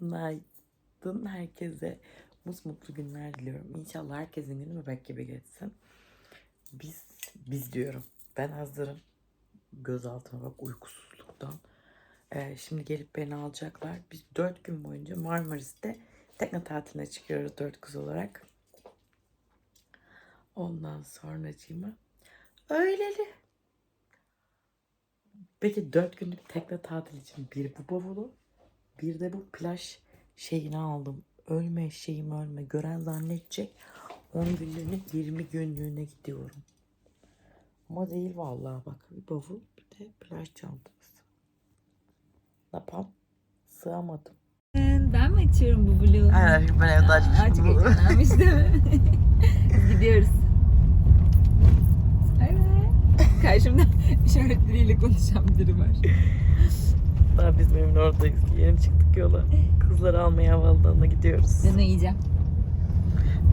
Günaydın herkese. Mutlu günler diliyorum. İnşallah herkesin günü bebek gibi geçsin. Biz, biz diyorum. Ben hazırım. Gözaltıma bak uykusuzluktan. Ee, şimdi gelip beni alacaklar. Biz dört gün boyunca Marmaris'te tekne tatiline çıkıyoruz dört kız olarak. Ondan sonracığıma öyleli. Peki dört günlük tekne tatil için bir bu bavulu bir de bu plaj şeyini aldım. Ölme şeyim ölme. Gören zannedecek. 10 günlüğüne 20 günlüğüne gidiyorum. Ama değil vallahi bak. Bir bavul bir de plaj çantası. Ne yapalım? Sığamadım. Ben mi açıyorum bu bloğu? Hayır ben evde Aç geçenlenmiş değil mi? Biz gidiyoruz. Evet. Karşımda işaret diliyle konuşan biri var. Daha biz evin oradayız. Yeni çıktık yola. Kızları almaya havalimanına gidiyoruz. Canı yiyeceğim.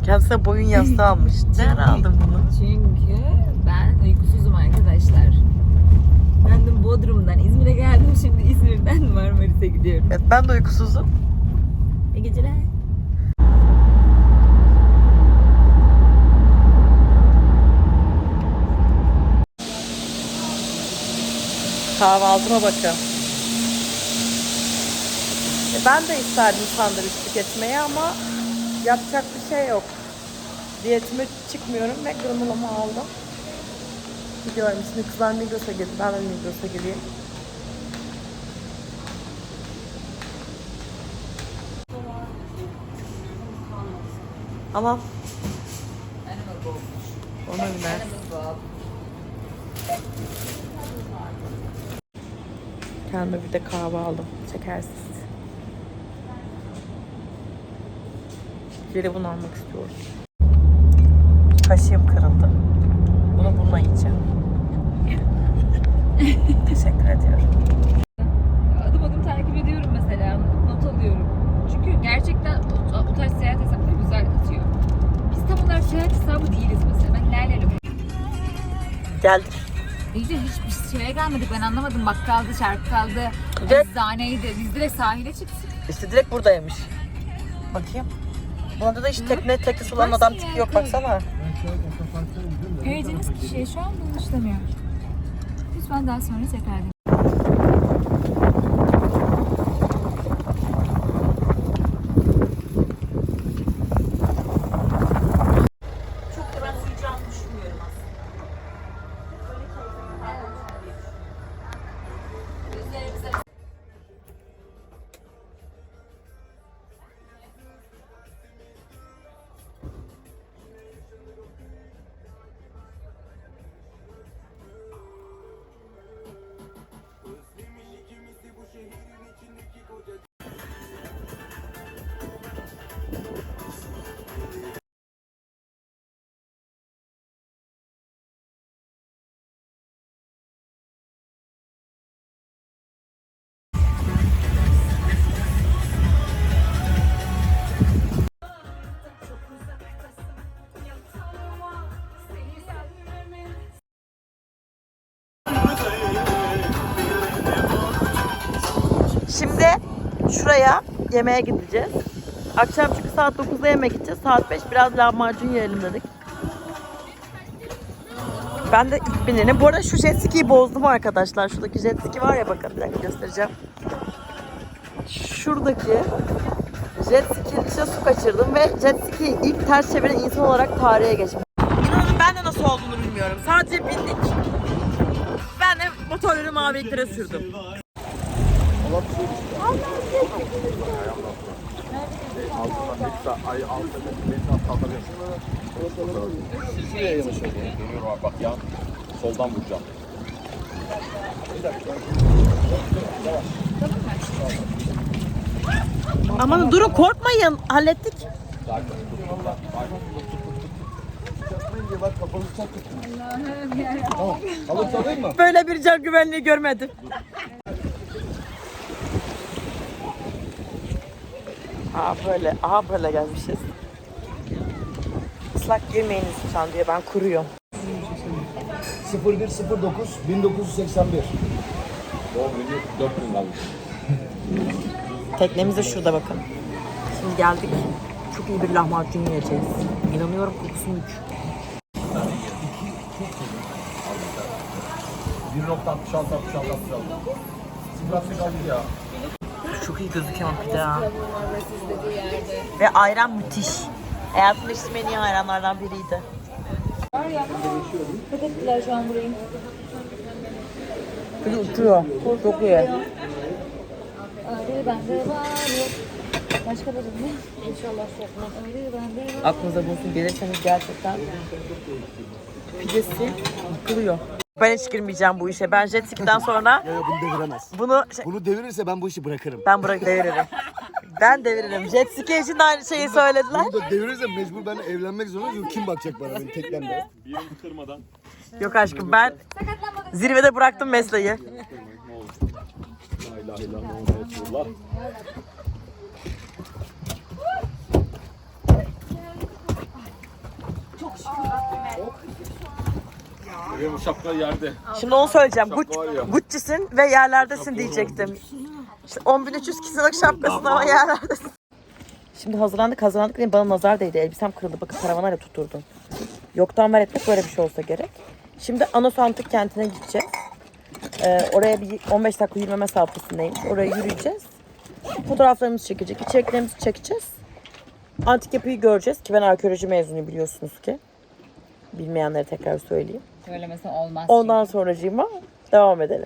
Kendisine boyun yastığı almış. Nereden aldın bunu? Çünkü ben uykusuzum arkadaşlar. Ben de Bodrum'dan İzmir'e geldim. Şimdi İzmir'den Marmaris'e gidiyorum. Evet ben de uykusuzum. İyi geceler. Kahvaltıma bakın. E, Ben de isterdim sandviç tüketmeyi ama yapacak bir şey yok. Diyetime çıkmıyorum ve granulama aldım. Gidiyorum şimdi kızlar Migros'a girdi. Ben de Migros'a gireyim. Al. Ona biner. Kendime bir de kahve aldım. Şekersiz. Geri bunu almak istiyorum. Kaşığım kırıldı. Bunu bununla yiyeceğim. Teşekkür ediyorum. Adım adım takip ediyorum mesela. Not alıyorum. Çünkü gerçekten o, o tarz seyahat hesapları güzel atıyor. Biz tam olarak seyahat hesabı değiliz mesela. Ben Lale'yle Geldik. İyice hiçbir şeye gelmedik ben anlamadım. Bakkaldı, şarkkaldı, Direkt- eczaneydi. Biz direkt sahile çıktık. İşte direkt buradaymış. Bakayım. Bunda da hiç tekne teknesi olan adam tipi yok baksana. Aradığınız kişiye şu an buluşlamıyor. Lütfen daha sonra tekrar deneyin. Şimdi şuraya yemeğe gideceğiz. Akşam çünkü saat 9'da yemek gideceğiz. Saat 5 biraz lahmacun yiyelim dedik. Ben de ilk bineni. Bu arada şu jet ski'yi bozdum arkadaşlar. Şuradaki jet ski var ya bakın bir dakika göstereceğim. Şuradaki jet ski'nin içine su kaçırdım ve jet ski'yi ilk ters çeviren insan olarak tarihe geçmiş. İnanın ben de nasıl olduğunu bilmiyorum. Sadece bindik. Ben de motorları maviliklere sürdüm. Şuraya yanaşalım. Dönüyorum abi bak yan. Soldan vuracağım. Aman durun korkmayın. Hallettik. Kapalı çok Tamam. Alıp salayım mı? Böyle bir can güvenliği görmedim. Aa böyle, aha böyle gelmişiz. Islak girmeyiniz lütfen diye ben kuruyorum. 0109 1981. Doğum günü 4 gün kalmış. Teknemiz de şurada bakın. Şimdi geldik. Çok iyi bir lahmacun yiyeceğiz. İnanıyorum kokusu mük. 1.66 66 66. Biraz kaldı ya. Çok iyi gözüküyor pide ha. Ve ayran müthiş. Hayatımda içtiğim en iyi ayranlardan biriydi. Ya. Fethettiler şu an burayı. Pide uçuyor. Çok iyi. Ayrı bende var yok. Başka da ne? İnşallah sokmaz. Ayrı bende var. Aklınıza bulsun gelirseniz gerçekten pidesi yıkılıyor. Ben hiç girmeyeceğim bu işe. Ben jet ski'den sonra Ya ya bunu deviremez. bunu şey- Bunu devirirse ben bu işi bırakırım. ben bırak deviririm. Ben deviririm. Jet ski için de aynı şeyi söylediler. Bunu da devirirse mecbur ben evlenmek zorundayım. Çünkü kim bakacak bana benim teknemde? Bir yerini kırmadan. Yok aşkım ben zirvede bıraktım mesleği. La ilahe illallah Muhammed Resulullah. Benim şapka yerde. Şimdi onu söyleyeceğim. Şapka var ya. Gucci, Gucci'sin ve yerlerdesin diyecektim. İşte 10.300 kişilik şapkasın ama yerlerdesin. Şimdi hazırlandık hazırlandık diye bana nazar değdi. Elbisem kırıldı. Bakın karavanayla tuturdum. Yoktan var etmek böyle bir şey olsa gerek. Şimdi Anos Antik kentine gideceğiz. Ee, oraya bir 15 dakika yürüme mesafesindeymiş. Oraya yürüyeceğiz. Fotoğraflarımızı çekecek, içeriklerimizi çekeceğiz. Antik yapıyı göreceğiz ki ben arkeoloji mezunuyum biliyorsunuz ki. Bilmeyenlere tekrar söyleyeyim. Söylemesen olmaz. Ondan sonracığıma devam edelim.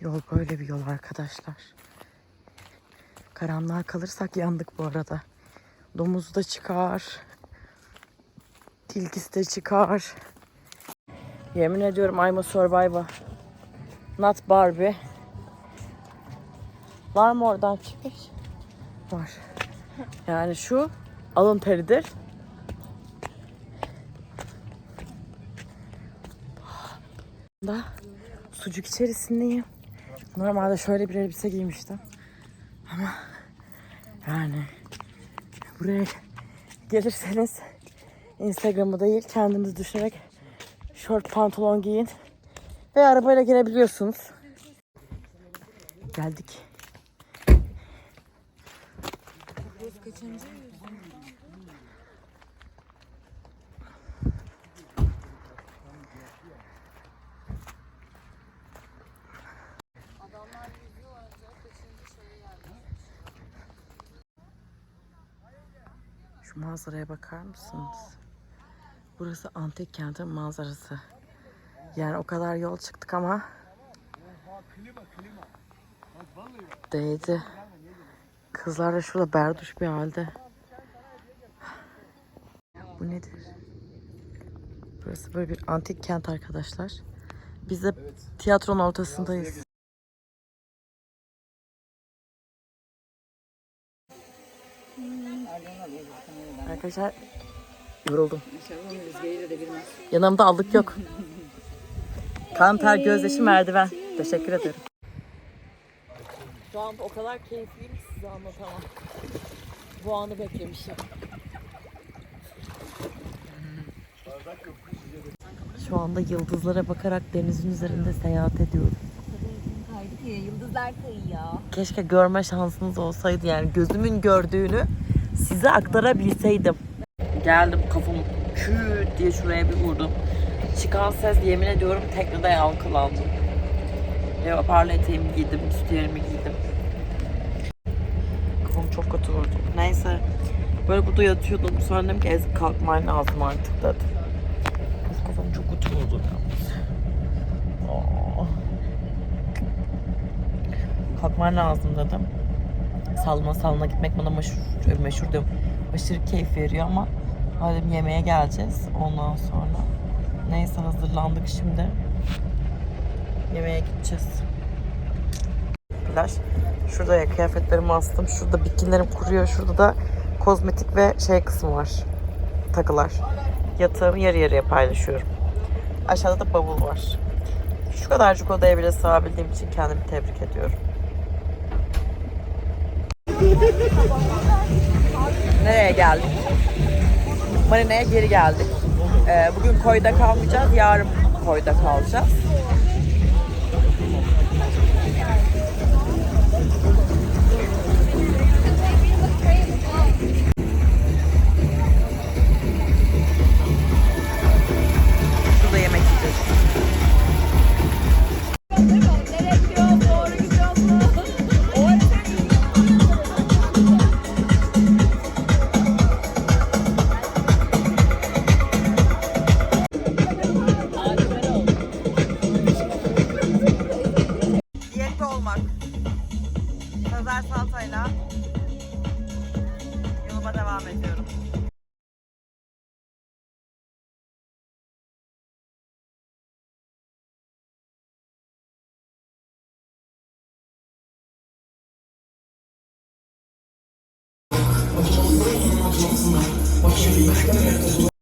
Yol böyle bir yol arkadaşlar. Karanlığa kalırsak yandık bu arada. Domuz da çıkar. Tilkisi de çıkar. Yemin ediyorum I'm a survivor. Not Barbie. Var mı oradan çıkış? Var. Yani şu alın teridir. Da sucuk içerisindeyim. Normalde şöyle bir elbise giymiştim. Yani buraya gelirseniz Instagram'ı değil kendiniz düşünerek short pantolon giyin ve arabayla gelebiliyorsunuz. Geldik. Şu manzaraya bakar mısınız? Burası antik kentin manzarası. Yani o kadar yol çıktık ama değdi. Kızlar da şurada berduş bir halde. Bu nedir? Burası böyle bir antik kent arkadaşlar. Biz de tiyatronun ortasındayız. Arkadaşlar yoruldum. Yanımda aldık yok. Kan ter gözyaşı merdiven. Teşekkür ederim. Şu anda o kadar keyifliyim ki size anlatamam. Bu anı beklemişim. Şu anda yıldızlara bakarak denizin üzerinde seyahat ediyorum. Yıldızlar kayıyor. Keşke görme şansınız olsaydı yani gözümün gördüğünü size aktarabilseydim. Geldim kafamı küt diye şuraya bir vurdum. Çıkan ses yemin ediyorum teknede yankılandı. Leoparlı eteğimi giydim, sütyenimi giydim. Kafam çok kötü vurdu. Neyse. Böyle burada yatıyordum. Sonra dedim ki ezip kalkman lazım artık dedim. Kız kafam çok kötü vurdu. Kalkman lazım dedim. Salma salına gitmek bana meşhur, meşhur diyorum. Aşırı keyif veriyor ama hadi yemeğe geleceğiz ondan sonra. Neyse hazırlandık şimdi. Yemeğe gideceğiz. Plaj. Şurada ya kıyafetlerimi astım. Şurada bikinilerim kuruyor. Şurada da kozmetik ve şey kısmı var. Takılar. Yatağımı yarı yarıya paylaşıyorum. Aşağıda da bavul var. Şu kadarcık odaya bile sığabildiğim için kendimi tebrik ediyorum. Nereye geldik? Marina'ya geri geldik. Ee, bugün koyda kalmayacağız, yarın koyda kalacağız. Bir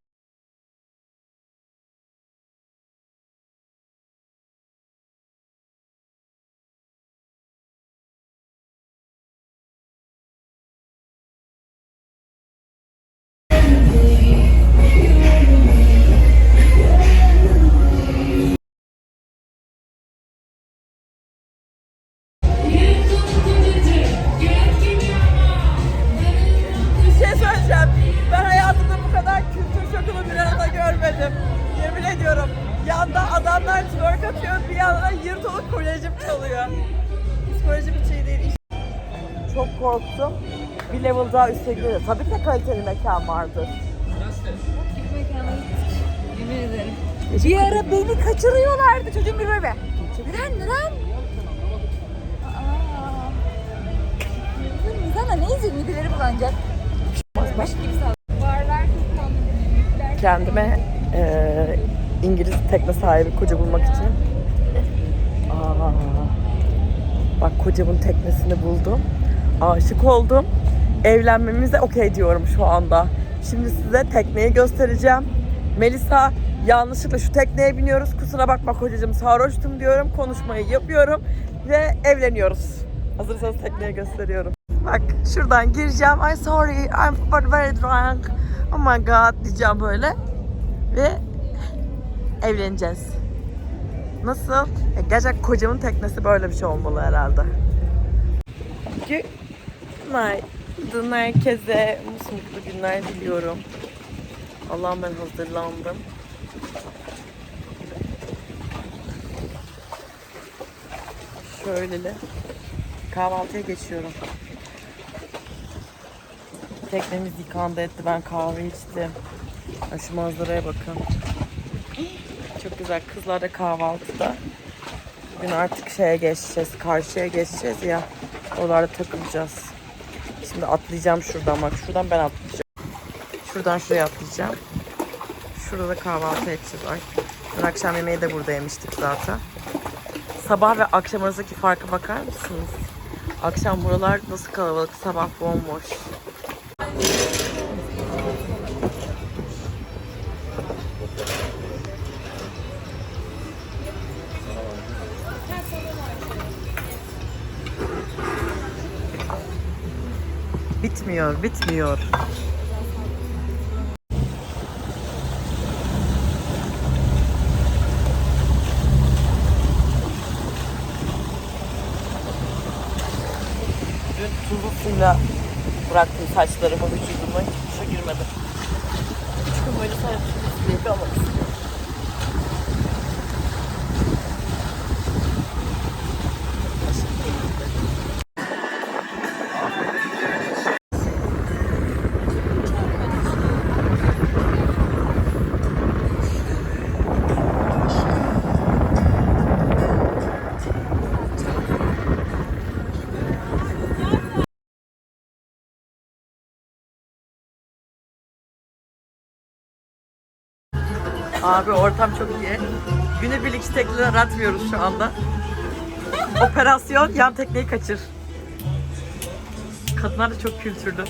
Çok korktum. Bir level daha üste gidiyor. Tabii ki de kaliteli mekan vardır. Yemin ederim. Bir ara beni kaçırıyorlardı çocuğum bir böyle. Neden neden? Sana ne izin mideleri bulanacak? Baş gibi sağ. Barlar kıskandı. Kendime eee, İngiliz tekne sahibi koca bulmak için. Aa, bak kocamın teknesini buldum. Aşık oldum. Evlenmemize okey diyorum şu anda. Şimdi size tekneyi göstereceğim. Melisa yanlışlıkla şu tekneye biniyoruz. Kusura bakma kocacığım sarhoştum diyorum. Konuşmayı yapıyorum. Ve evleniyoruz. Hazırsanız tekneyi gösteriyorum. Bak şuradan gireceğim. I'm sorry, I'm very drunk. Oh my god diyeceğim böyle. Ve evleneceğiz. Nasıl? E, gerçekten kocamın teknesi böyle bir şey olmalı herhalde. Günaydın herkese. Mutlu günler diliyorum. Allah'ım ben hazırlandım. Şöyle kahvaltıya geçiyorum. Teknemiz yıkandı etti. Ben kahve içtim. Ya şu manzaraya bakın. Çok güzel. Kızlar da kahvaltıda. Bugün artık şeye geçeceğiz. Karşıya geçeceğiz ya. Oralarda takılacağız. Şimdi atlayacağım şuradan bak. Şuradan ben atlayacağım. Şuradan şuraya atlayacağım. Şurada da kahvaltı edeceğiz. Ay. Dün akşam yemeği de burada yemiştik zaten. Sabah ve akşam arasındaki farka bakar mısınız? Akşam buralar nasıl kalabalık, sabah bomboş. Bitmiyor, bitmiyor. Dün tuzlu suyla bıraktım saçlarımı, vücudumu. Hiç duşa girmedim. Üç gün boyunca sadece Abi ortam çok iyi. Günü Günübirlik tekneler atmıyoruz şu anda. Operasyon yan tekneyi kaçır. Kadınlar da çok kültürlü.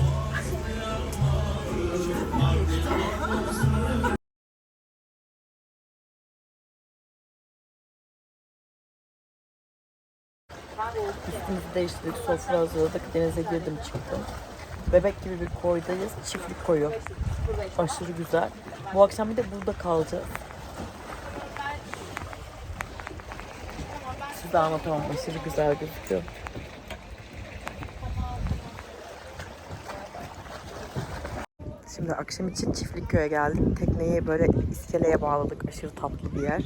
Üstümüzü değiştirdik, sofra hazırladık, denize girdim çıktım. Bebek gibi bir koydayız, çiftlik koyu. Aşırı güzel. Bu akşam bir de burada kalacağız. Size anlatamam, aşırı güzel gözüküyor. Şimdi akşam için çiftlik köye geldik. Tekneyi böyle iskeleye bağladık. Aşırı tatlı bir yer.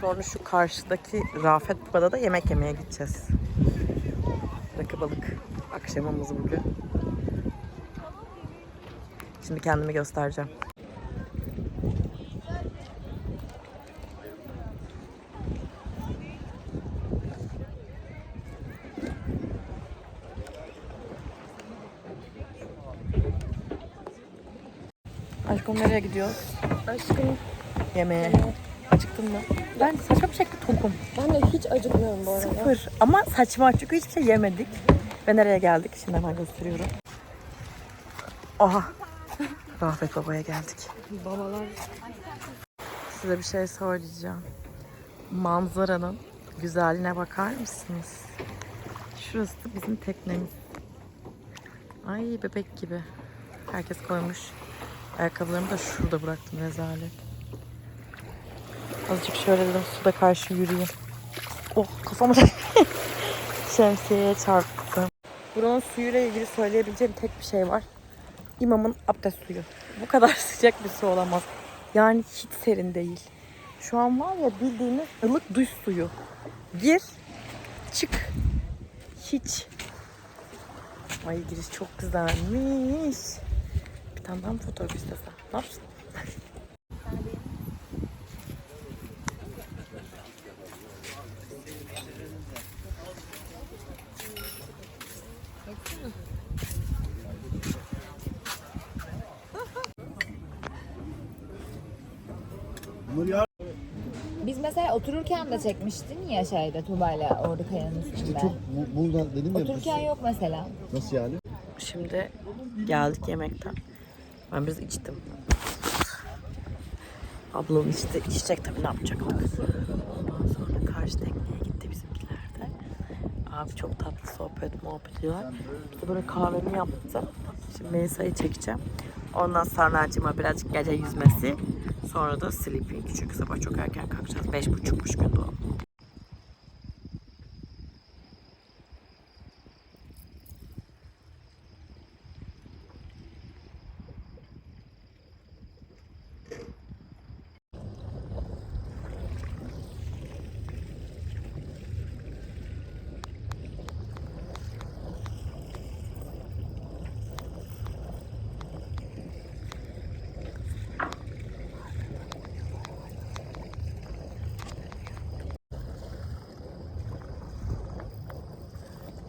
Sonra şu karşıdaki Rafet Baba'da da yemek yemeye gideceğiz. Rakı balık akşamımız bugün. Şimdi kendimi göstereceğim. Aşkım nereye gidiyoruz? Aşkım Yemeğe. Acıktın mı? Ben saçma bir şekilde tokum. ben de hiç acıkmıyorum bu arada. Sıfır. Ama saçma çünkü hiçbir şey yemedik. Ve nereye geldik? Şimdi hemen gösteriyorum. Oha. Rafet Baba'ya geldik. Babalar Size bir şey söyleyeceğim. Manzaranın güzelliğine bakar mısınız? Şurası da bizim teknemiz. Ay bebek gibi. Herkes koymuş. Ayakkabılarımı da şurada bıraktım rezalet. Azıcık şöyle dedim suda karşı yürüyeyim. Oh kafama şemsiyeye çarptım. Buranın suyuyla ilgili söyleyebileceğim tek bir şey var. İmamın abdest suyu. Bu kadar sıcak bir su olamaz. Yani hiç serin değil. Şu an var ya bildiğiniz ılık duş suyu. Gir, çık. Hiç. Ay giriş çok güzelmiş. Bir tane daha mı fotoğraf istesem? Ne yapsın? Biz mesela otururken de çekmiştin ya şeyde Tuğba'yla orada kayanın üstünde. İşte çok bu, buradan dedim ya. Otururken yok mesela. Nasıl yani? Şimdi geldik yemekten. Ben biraz içtim. Ablam işte içecek tabii ne yapacak Ondan sonra karşı tekneye gitti bizimkiler de. Abi çok tatlı sohbet muhabbet ediyorlar. İşte böyle kahvemi yaptım. Şimdi Melisa'yı çekeceğim. Ondan sonra acıma birazcık gece yüzmesi. Sonra da sleeping. Çünkü sabah çok erken kalkacağız. Beş buçukmuş gün doğum.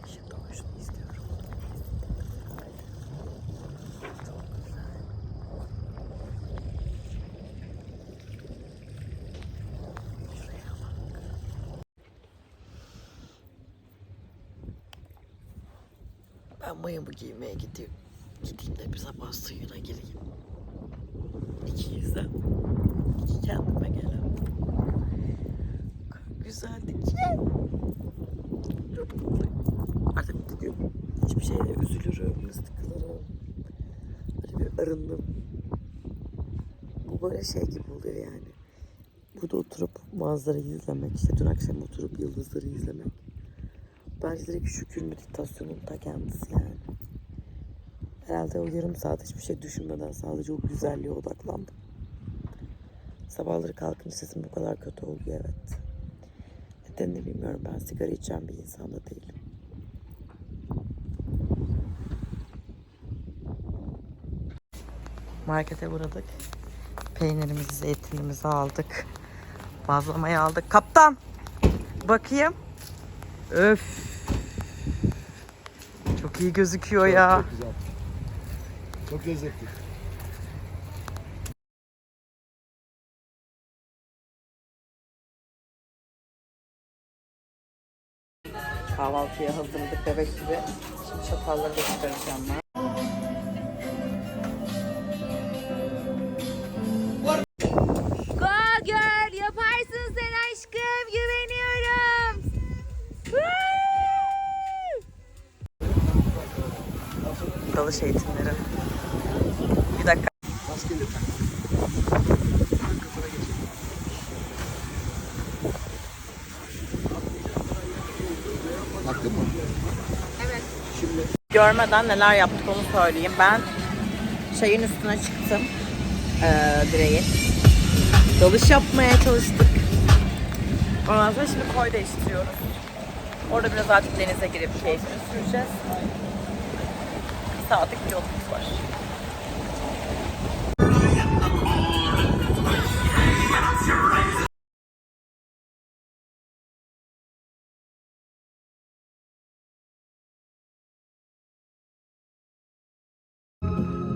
Şimdi hoşunu istiyorum. Şuraya bak. Ben mayomu giymeye gidiyorum. Gideyim de bir sabah suyuna gireyim. İki yüzden. İki kendime gelen. Güzeldi ki. Artık bugün hiçbir şeyle üzülürüm, sıkılırım. Böyle bir arındım. Bu böyle şey gibi oluyor yani. Burada oturup manzarayı izlemek, işte dün akşam oturup yıldızları izlemek. Bence direkt şükür meditasyonun ta kendisi yani. Herhalde o yarım saat hiçbir şey düşünmeden sadece o güzelliğe odaklandım. Sabahları kalkınca sesim bu kadar kötü oluyor evet. Nedenini bilmiyorum ben sigara içen bir insan da değilim. Markete uğradık. Peynirimizi, zeytinimizi aldık. Bazlamayı aldık. Kaptan! Bakayım. Öf. Çok iyi gözüküyor ya. Çok güzel. Çok lezzetli. Kahvaltıya hazırladık bebek gibi. Şimdi çatalları da çıkaracağım ben. Dalış eğitimleri. Bir dakika. Görmeden neler yaptık onu söyleyeyim. Ben şeyin üstüne çıktım. Ee, direğin. Dalış yapmaya çalıştık. Ondan sonra şimdi koy değiştiriyoruz. Orada biraz artık denize girip keyfini süreceğiz. Bir saatlik bir yolumuz var.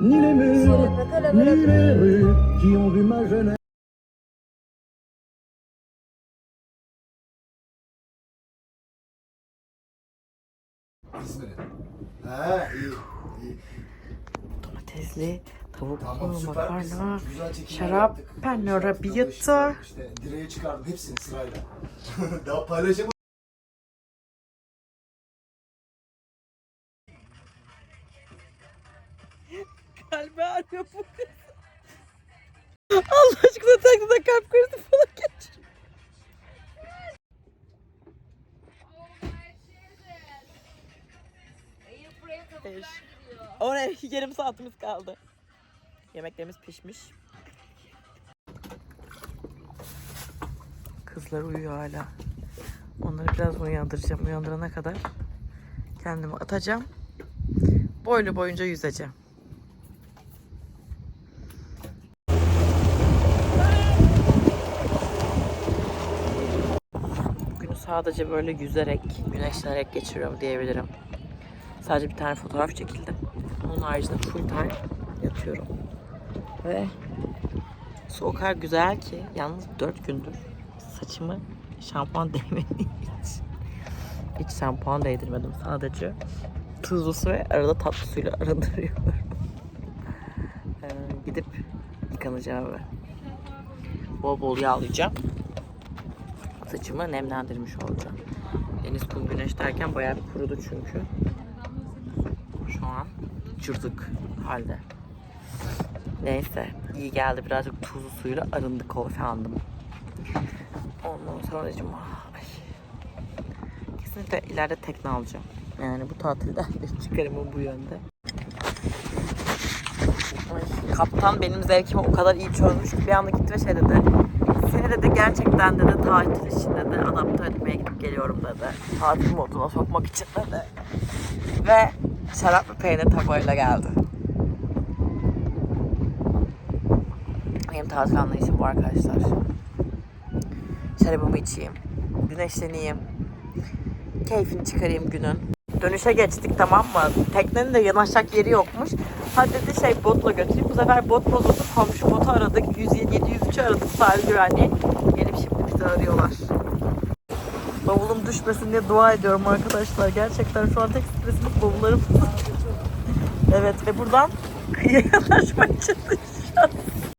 ni les murs, ni les rues qui ont vu ma jeunesse. Domatesli, tavuk Tamam makarna, şarap, yaptık. penlora, İşte biyatı. İşte direğe çıkardım hepsini sırayla. Daha paylaşamadım. Kalbi ağrıyor bu kız. Allah aşkına taklida kalp krizi yarım saatimiz kaldı. Yemeklerimiz pişmiş. Kızlar uyuyor hala. Onları biraz uyandıracağım. Uyandırana kadar kendimi atacağım. Boylu boyunca yüzeceğim. Günü sadece böyle yüzerek, güneşlenerek geçiriyorum diyebilirim. Sadece bir tane fotoğraf çekildim. Onun haricinde full time yatıyorum. Ve su kadar güzel ki yalnız 4 gündür saçımı şampuan değmediği için hiç şampuan değdirmedim sadece. Tuzlu su ve arada tatlı suyla arındırıyorum. Ee, gidip yıkanacağım ve bol bol yağlayacağım saçımı nemlendirmiş olacağım. Deniz, kum, güneş derken bayağı bir kurudu çünkü. Cırdık halde. Neyse iyi geldi birazcık tuzlu suyla arındık o efendim. Ondan sonra ay. Kesinlikle ileride tekne alacağım. Yani bu tatilden çıkarımım bu yönde. Ay, kaptan benim zevkimi o kadar iyi çözmüş ki bir anda gitti ve şey dedi. Seni dedi gerçekten dedi tatil için dedi adapte etmeye gidip geliyorum dedi. Tatil moduna sokmak için dedi. Ve şarap ve peynir tabağıyla geldi. Benim tatil anlayışım bu arkadaşlar. Şarabımı içeyim. Güneşleneyim. Keyfini çıkarayım günün. Dönüşe geçtik tamam mı? Teknenin de yanaşacak yeri yokmuş. Hadi dedi şey botla götüreyim. Bu sefer bot bozuldu. Komşu botu aradık. 107 703'ü aradık sahil güvenliği. Gelip şimdi bizi arıyorlar. Düşmesin diye dua ediyorum arkadaşlar. Gerçekten şu an tek stresimiz bavullarım. evet ve buradan kıyıya yanaşmaya çalışıyorum.